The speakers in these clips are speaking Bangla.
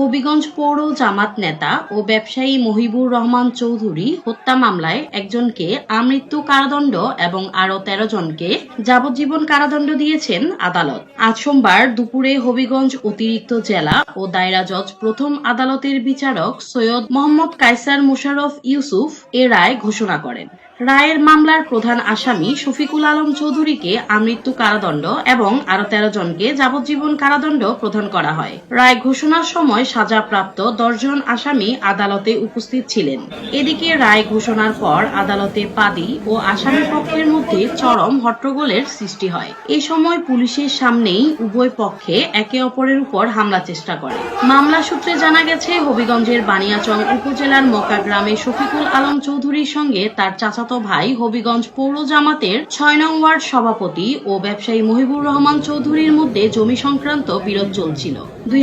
হবিগঞ্জ পৌর জামাত নেতা ও ব্যবসায়ী মহিবুর রহমান চৌধুরী হত্যা মামলায় একজনকে আমৃত্যু কারাদণ্ড এবং আরও তেরো জনকে যাবজ্জীবন কারাদণ্ড দিয়েছেন আদালত। আজ সোমবার দুপুরে হবিগঞ্জ অতিরিক্ত জেলা ও দায়রা জজ প্রথম আদালতের বিচারক সৈয়দ মোহাম্মদ কায়সার মোশাররফ ইউসুফ এ রায় ঘোষণা করেন। রায়ের মামলার প্রধান আসামি শফিকুল আলম চৌধুরীকে আমৃত্যু কারাদণ্ড এবং আরও তেরো জনকে যাবজ্জীবন কারাদণ্ড প্রদান করা হয়। রায় ঘোষণার সময় সাজাপ্রাপ্ত দশজন আসামি আদালতে উপস্থিত ছিলেন। এদিকে রায় ঘোষণার পর আদালতে পাদি ও আসামি পক্ষের মধ্যে চরম হট্টগোলের সৃষ্টি হয়। এ সময় পুলিশের সামনেই উভয় পক্ষে একে অপরের উপর হামলা চেষ্টা করে। মামলা সূত্রে জানা গেছে, হবিগঞ্জের বানিয়াচং উপজেলার মক্কা গ্রামে শফিকুল আলম চৌধুরীর সঙ্গে তার চাচাতো ভাই হবিগঞ্জ পৌর জামাতের ছয় নং ওয়ার্ড সভাপতি ও ব্যবসায়ী মহিবুর রহমান চৌধুরীর মধ্যে জমি সংক্রান্ত বিরোধ চলছিল। দুই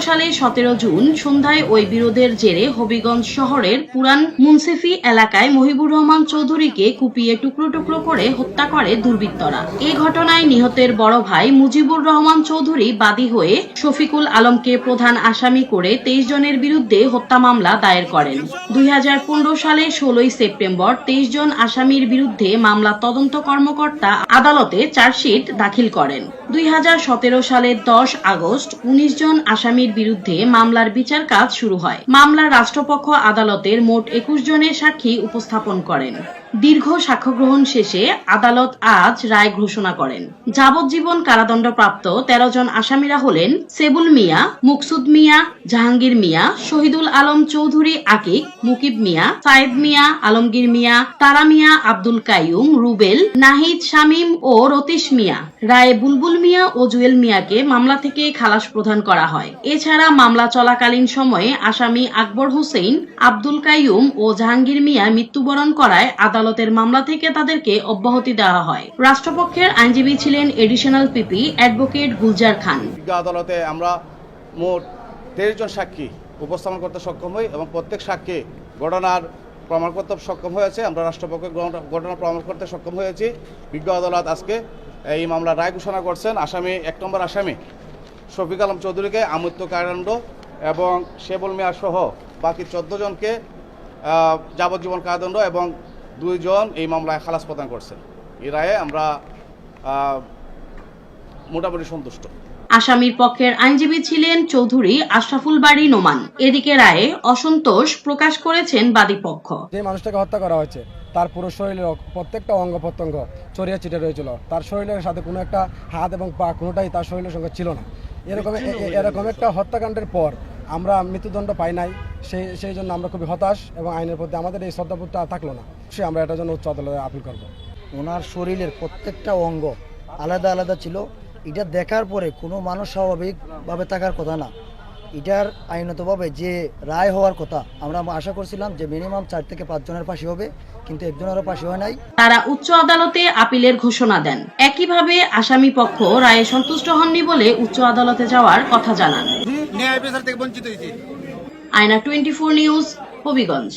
সালে সতেরো জুন সন্ধ্যায় ওই বিরোধের জেরে হবিগঞ্জ শহরের পুরান মুন্সিফি এলাকায় মহিবুর রহমান চৌধুরীকে কুপিয়ে টুকরো টুকরো করে হত্যা করে দুর্বৃত্তরা। এই ঘটনায় নিহতের বড় ভাই মুজিবুর রহমান চৌধুরী বাদী হয়ে শফিকুল আলমকে প্রধান আসামি করে তেইশ জনের বিরুদ্ধে হত্যা মামলা দায়ের করেন। দুই হাজার পনেরো সালে ষোলোই সেপ্টেম্বর তেইশ জন আসামির বিরুদ্ধে মামলা তদন্ত কর্মকর্তা আদালতে চার্জশিট দাখিল করেন। দুই হাজার সতেরো সালের দশ আগস্ট উনিশ জন আসামির বিরুদ্ধে মামলার বিচার কাজ শুরু হয়। মামলার রাষ্ট্রপক্ষ আদালতের মোট একুশ জনের সাক্ষী উপস্থাপন করেন। দীর্ঘ সাক্ষ্য গ্রহণ শেষে আদালত আজ রায় ঘোষণা করেন। যাবজ্জীবন কারাদণ্ডপ্রাপ্ত তেরো জন আসামিরা হলেন সেবুল মিয়া, মুকসুদ মিয়া, জাহাঙ্গীর মিয়া, শহীদুল আলম চৌধুরী আকিক, মুকিব মিয়া, সায়েদ মিয়া, আলমগীর মিয়া, তারা মিয়া, আব্দুল কাইয়ুম, রুবেল, নাহিদ শামীম ও রতীশ মিয়া। রায়ে বুলবুল মিয়া ও জুয়েল মিয়াকে মামলা থেকে খালাস প্রদান করা হয়। এছাড়া মামলা চলাকালীন সময়ে আসামি আকবর হোসেন, আব্দুল কাইয়ুম ও জাহাঙ্গীর মিয়া মৃত্যুবরণ করায় আদালতের মামলা থেকে তাদেরকে অব্যাহতি দেওয়া হয়। রাষ্ট্রপক্ষের আইনজীবী ছিলেন additional PP advocate Gulzar Khan. আদালতে আমরা মোট তেইশ জন সাক্ষী উপস্থাপন করতে সক্ষম হই এবং প্রত্যেক সাক্ষী ঘটনার প্রমাণ করতে সক্ষম হয়েছে। আমরা রাষ্ট্রপক্ষে ঘটনা- প্রমাণ করতে সক্ষম হয়েছি। বিজ্ঞ আদালত আজকে এই মামলা রায় ঘোষণা করছেন। আসামি, এক নম্বর আসামি শফিক আলম চৌধুরীকে, আমৃত্য কারাদণ্ড এবং শেবুল মিয়া সহ বাকি চোদ্দ জনকে যাবজ্জীবন কারাদণ্ড এবং দুইজন এই মামলায় খালাস প্রদান করছেন। এই রায়ে আমরা আহ, মোটামুটি সন্তুষ্ট। আসামির পক্ষের আইনজীবী ছিলেন চৌধুরী আশরাফুল বাড়ি নোমান। এদিকে রায়ে অসন্তোষ প্রকাশ করেছেন বাদীপক্ষ যে মানুষটাকে হত্যা করা হয়েছে তার পুরো শরীরের প্রত্যেকটা অঙ্গ প্রত্যঙ্গ চড়িয়ে চিটে রয়েছিল। তার শরীরের সাথে কোনো একটা হাত এবং পা কোনোটাই তার শরীরের সঙ্গে ছিল না। এরকম এরকম একটা হত্যাকাণ্ডের পর আমরা মৃত্যুদণ্ড পাই নাই। সেই সেই জন্য আমরা খুবই হতাশ এবং আইনের প্রতি আমাদের এই শ্রদ্ধাবোধটা আর থাকল না। সে আমরা এটার জন্য উচ্চ আদালতে আপিল করব। ওনার শরীরের প্রত্যেকটা অঙ্গ আলাদা আলাদা ছিল। এটা দেখার পরে কোনো মানুষ স্বাভাবিকভাবে থাকার কথা না। এটার আইনতভাবে যে রায় হওয়ার কথা আমরা আশা করছিলাম যে মিনিমাম চার থেকে পাঁচ জনের ফাঁসি হবে কিন্তু একজনেরও ফাঁসি হয় নাই। তারা উচ্চ আদালতে আপিলের ঘোষণা দেন। একইভাবে আসামি পক্ষ রায়ে সন্তুষ্ট হননি বলে উচ্চ আদালতে যাওয়ার কথা জানান। ন্যায় বিচার থেকে বঞ্চিত হয়েছি। আয়না টোয়েন্টি ফোর নিউজ হবিগঞ্জ।